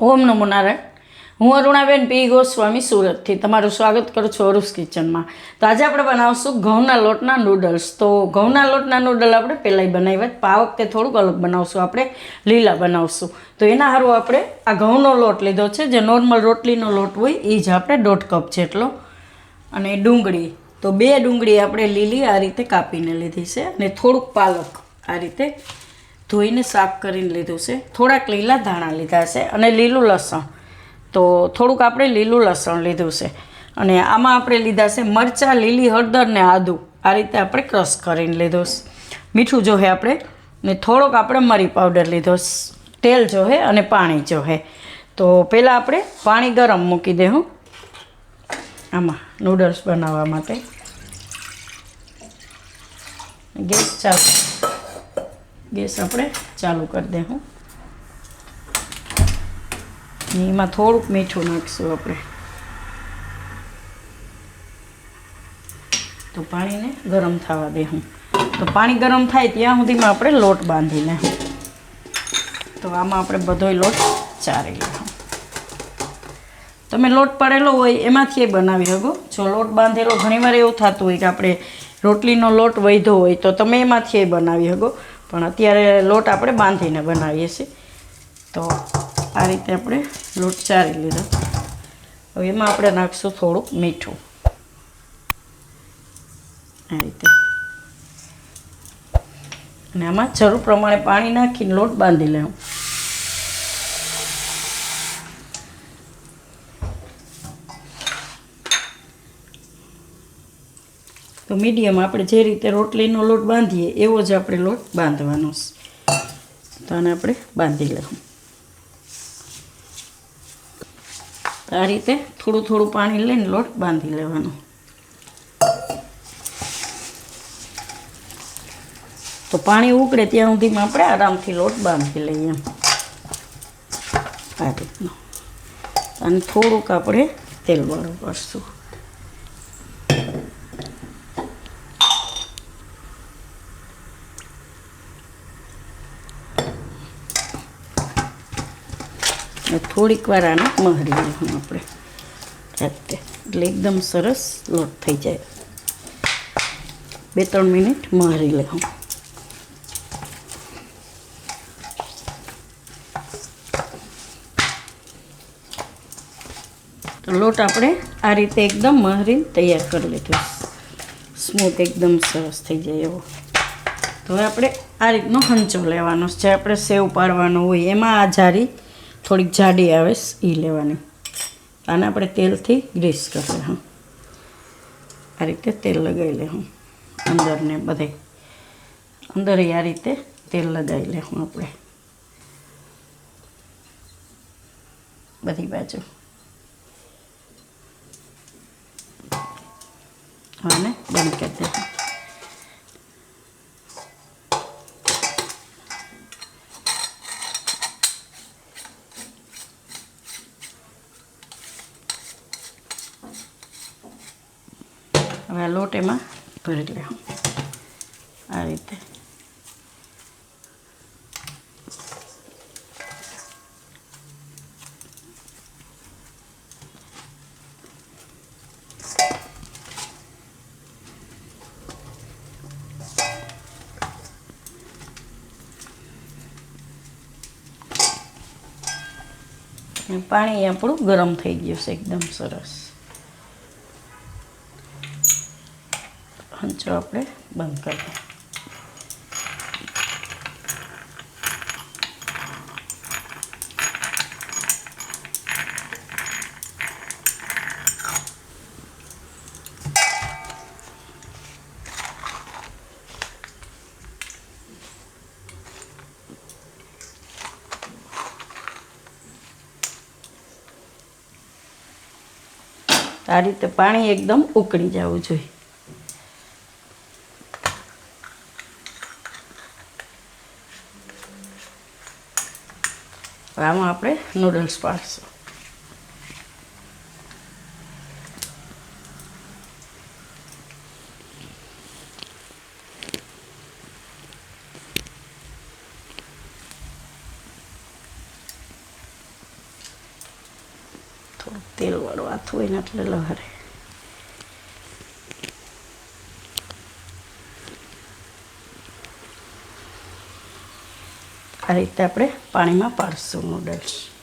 ઓમ નમો નારાયણ હું અરુણાબેન પી. ગોસ્વામી સુરતથી તમારું સ્વાગત કરું છું અરુસ કિચનમાં. તો આજે આપણે બનાવશું ઘઉંના લોટના નૂડલ્સ તો ઘઉંના લોટના નૂડલ આપણે પહેલાંય બનાવ્યા. પણ આ વખતે થોડુંક અલગ બનાવશું આપણે, લીલા બનાવશું. તો એના સારું આપણે આ ઘઉંનો લોટ લીધો છે. જે નોર્મલ રોટલીનો લોટ હોય એ જ આપણે દોઢ કપ જેટલો. અને ડુંગળી. તો બે ડુંગળી આપણે લીલી આ રીતે કાપીને લીધી છે. અને થોડુંક પાલક આ રીતે ધોઈને સાફ કરીને લીધું છે. થોડાક લીલા ધાણા લીધા છે અને લીલું લસણ. તો થોડુંક આપણે લીલું લસણ લીધું છે. અને આમાં આપણે લીધા છે મરચાં, લીલી હળદર ને આદું. આ રીતે આપણે ક્રશ કરીને લીધો છે. મીઠું જોહે આપણે. ને થોડોક આપણે મરી પાવડર લીધો તેલ જોહે અને પાણી જોહે. તો પહેલાં આપણે પાણી ગરમ મૂકી દેવું આમાં નૂડલ્સ બનાવવા માટે. ગેસ ચાલુ. ગેસ આપણે ચાલુ કરી દેવું એમાં થોડુંક મીઠું નાખીશું આપણે. તો પાણીને ગરમ થવા દેવું તો પાણી ગરમ થાય ત્યાં સુધીમાં આપણે લોટ બાંધી લે તો આમાં આપણે બધોય લોટ ચારી લેવું તમે લોટ પડેલો હોય એમાંથી એ બનાવી શકો. જો લોટ બાંધેલો ઘણીવાર એવું થતું હોય કે આપણે રોટલીનો લોટ વધ્યો હોય તો તમે એમાંથી એ બનાવી શકો. પણ અત્યારે લોટ આપણે બાંધીને બનાવીએ છીએ. તો આ રીતે આપણે લોટ ચારી લીધો. હવે એમાં આપણે નાખીશું થોડુંક મીઠું. આ રીતે. અને આમાં જરૂર પ્રમાણે પાણી નાખીને લોટ બાંધી લેવું. તો મીડિયમ આપણે જે રીતે રોટલીનો લોટ બાંધીએ, એવો જ આપણે લોટ બાંધવાનો છે. તો આને આપણે બાંધી લેવું આ રીતે થોડું થોડું પાણી લઈને લોટ બાંધી લેવાનો. તો પાણી ઉકળે ત્યાં સુધીમાં આપણે આરામથી લોટ બાંધી લઈએ. એમ આ રીતનો. અને થોડુંક આપણે તેલવાળું કરશું. અને થોડીક વાર આને મહરી લેવું આપણે. જાતે એટલે એકદમ સરસ લોટ થઈ જાય. બે ત્રણ મિનિટ મહરી લેવું. તો લોટ આપણે આ રીતે એકદમ મહરી તૈયાર કરી લીધો. સ્મૂથ એકદમ સરસ થઈ જાય એવો. તો હવે આપણે આ રીતનો હંચો લેવાનો છે. આપણે સેવ પાડવાનો હોય, એમાં આ જારી થોડીક જાડી આવે એ લેવાની. આને આપણે તેલથી ગ્રીસ કરી હા. આ રીતે તેલ લગાવી લે હું અંદર ને બધે. અંદર આ રીતે તેલ લગાવી લે હું આપણે. બધી બાજુ. અને બંધ કરી દે હવે આ લોટ એમાં ભરી લેવું આ રીતે અને પાણી આપણું ગરમ થઈ ગયું છે એકદમ સરસ. હંચો આપણે બંધ કરી આ રીતે પાણી એકદમ ઉકળી જવું જોઈએ. આમાં આપણે નૂડલ્સ પાડશું થોડું તેલવાળું હાથ હોય ને એટલે લહરે આ રીતે આપણે પાણીમાં પાડશું નૂડલ્સ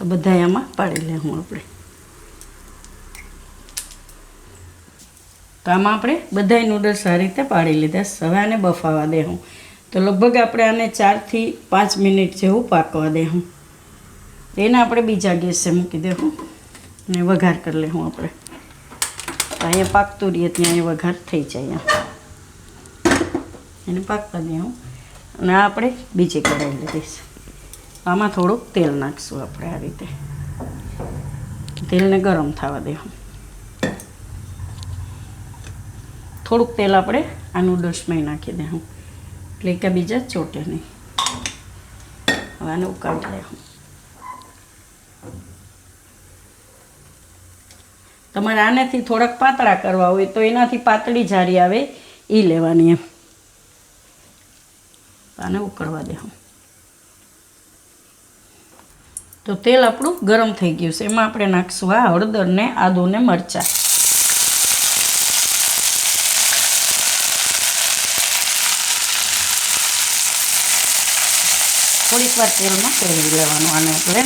તો બધા આમાં પાડી લેવું આપણે. તો આમાં આપણે બધાય નૂડલ્સ આ રીતે પાડી લીધા. હવે બફાવા દેવું તો લગભગ આપણે આને ચારથી પાંચ મિનિટ જેવું પાકવા દેવું એને આપણે બીજા ગેસે મૂકી દેવું અને વઘાર કરી લેવું આપણે. અહીંયા પાકતું રહીએ ત્યાં એ વઘાર થઈ જાય એમ. એને પાકવા દેવું અને આ આપણે બીજી કઢાઈ લીધીશ આમાં થોડુંક તેલ નાખશું આપણે આ રીતે. તેલને ગરમ થવા દેવું થોડુંક તેલ આપણે આ નૂડલ્સમાં નાખી દેવું એટલે કે બીજા ચોટે નહીં. હવે આને ઉકાળી લેવું તમારે આનાથી થોડાક પાતળા કરવા હોય તો એનાથી પાતળી જારી આવે એ લેવાની એમ. આને ઉકળવા દેવું તો તેલ આપણું ગરમ થઈ ગયું છે. એમાં આપણે નાખશું આ હળદર ને આદુ ને મરચાં. થોડીક વાર તેલમાં ફેરવી લેવાનું આને એટલે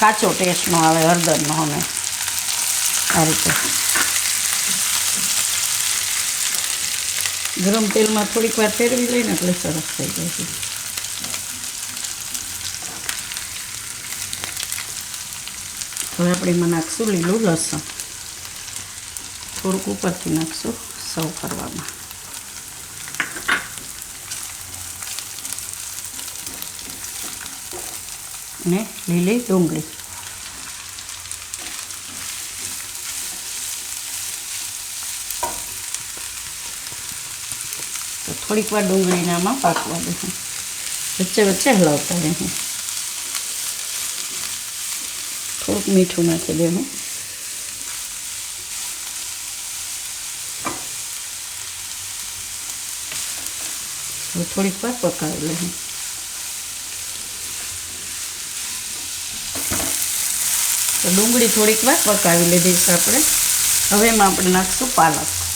કાચો ટેસ્ટ ન આવે હળદરનો અમે આ રીતે. ગરમ તેલમાં થોડીક વાર ફેરવી લઈને એટલે સરસ થઈ જાય છે. હવે આપણે એમાં નાખશું લીલું લસણ. થોડુંક ઉપરથી નાખશું સૌ કરવામાં. અને લીલી ડુંગળી. તો થોડીક વાર ડુંગળીને આમાં પાકવા દઉં વચ્ચે વચ્ચે હલાવતા રહું થોડુંક મીઠું નાખી દેવું થોડીક વાર પકાવી લઉં તો ડુંગળી થોડીક વાર પકાવી લીધી છે આપણે. હવે એમાં આપણે નાખશું પાલક.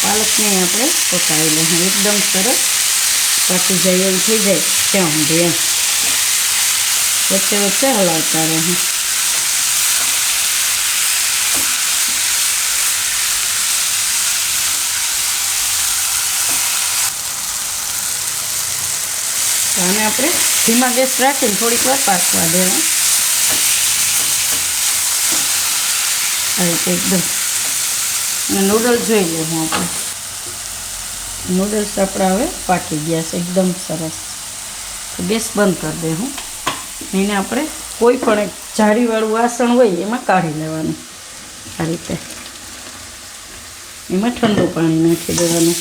પાલકને આપણે પકાવી લઈશું એકદમ સરસ પાકી જાય એવું થઈ જાય ત્યાં સુધી એમ. વચ્ચે વચ્ચે હલાવતા રહું તો આને આપણે ધીમા ગેસ રાખીને થોડીક વાર પાકવા દેવું આ રીતે એકદમ અને નૂડલ્સ જોઈ લેવું આપણે. નૂડલ્સ આપણા હવે પાકી ગયા છે, એકદમ સરસ. તો ગેસ બંધ કરી દે હું. એને આપણે કોઈ પણ એક જાળીવાળું વાસણ હોય એમાં કાઢી લેવાનું આ રીતે. એમાં ઠંડુ પાણી નાખી દેવાનું.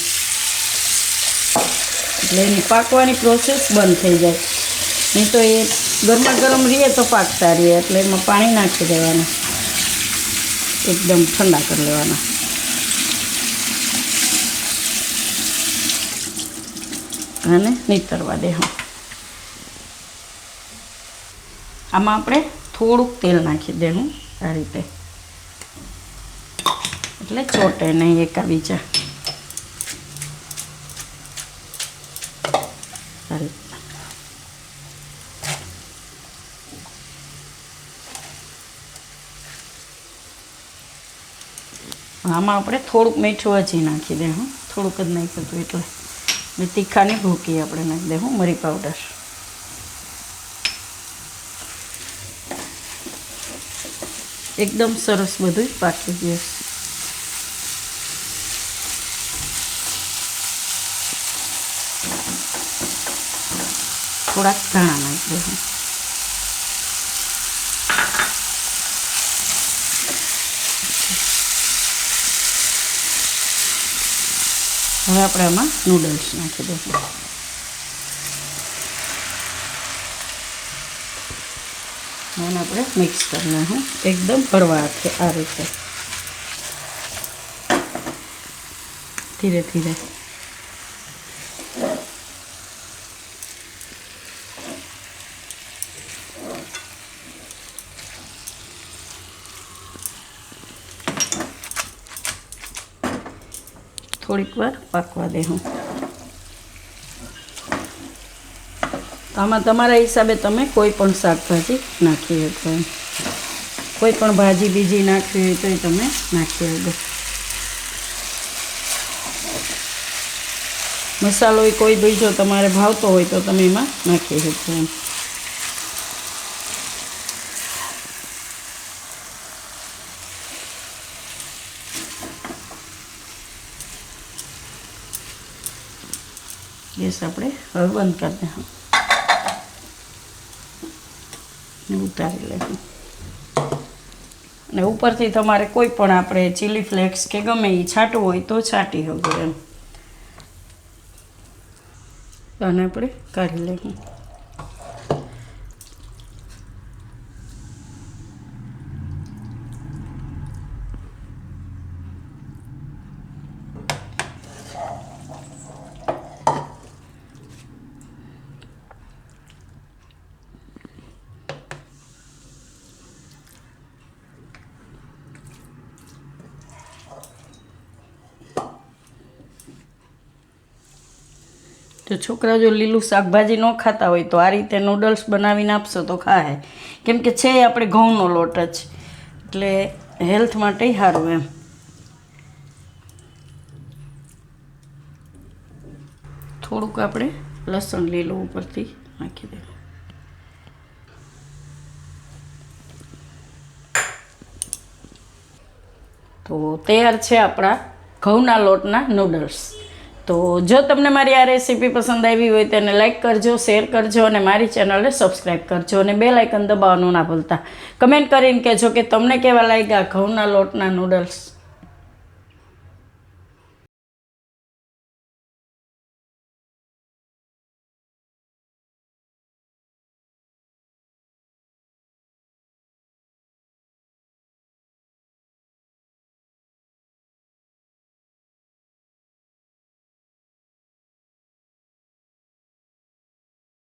એટલે એની પાકવાની પ્રોસેસ બંધ થઈ જાય. નહીં તો એ ગરમા ગરમ રહીએ તો પાકતા રહીએ એટલે એમાં પાણી નાખી દેવાનું. એકદમ ઠંડા કરી લેવાના. અને નીતરવા દેવું આમાં આપણે થોડુંક તેલ નાખી દેવું આ રીતે. એટલે ચોટે નહીં એકાબીજા આમાં આપણે થોડુંક મીઠું હજી નાખી દેવું થોડુંક જ નાખ્યું હતું એટલે. तीखा नहीं भूकी अपने ना नाख मरी पाउडर एकदम सरस बधु पाकी गए थोड़ा धना ना दे હવે આપણે આમાં નૂડલ્સ નાખી દઈશું. અને આપણે મિક્સ કરી નાખું. એકદમ ભરવા છે આ રીતે. ધીરે ધીરે. થોડીક વાર પાકવા દેવું આમાં તમારા હિસાબે તમે કોઈ પણ શાકભાજી નાખી શકો. કોઈ પણ ભાજી બીજી નાખવી હોય તો તમે નાખી શકો. મસાલો કોઈ બીજો તમારે ભાવતો હોય તો તમે એમાં નાખી શકો. એમ ગેસ આપણે હવે બંધ કરી ને ઉતારી લઈશું અને ઉપરથી તમારે કોઈ પણ આપણે ચીલી ફ્લેક્સ કે ગમે એ છાંટવું હોય તો છાંટી શકો એમ. અને આપણે કાઢી લઈશું તો છોકરા જો લીલું શાકભાજી ન ખાતા હોય તો આ રીતે નૂડલ્સ બનાવીને આપશો તો ખાય. કેમ કે છે આપણે ઘઉંનો લોટ જ. એટલે હેલ્થ માટે સારું એમ. થોડુંક આપણે લસણ લીલું ઉપરથી નાખી દેવું. તો તૈયાર છે આપણા ઘઉંના લોટના નૂડલ્સ તો જો તમને મારી આ રેસીપી પસંદ આવી હોય તેને લાઈક કરજો, શેર કરજો અને મારી ચેનલને સબસ્ક્રાઈબ કરજો અને બે લાઇકન દબાવવાનું ના ભૂલતા. કમેન્ટ કરીને કહેજો કે તમને કેવા લાગ્યા ઘઉંના લોટના નૂડલ્સ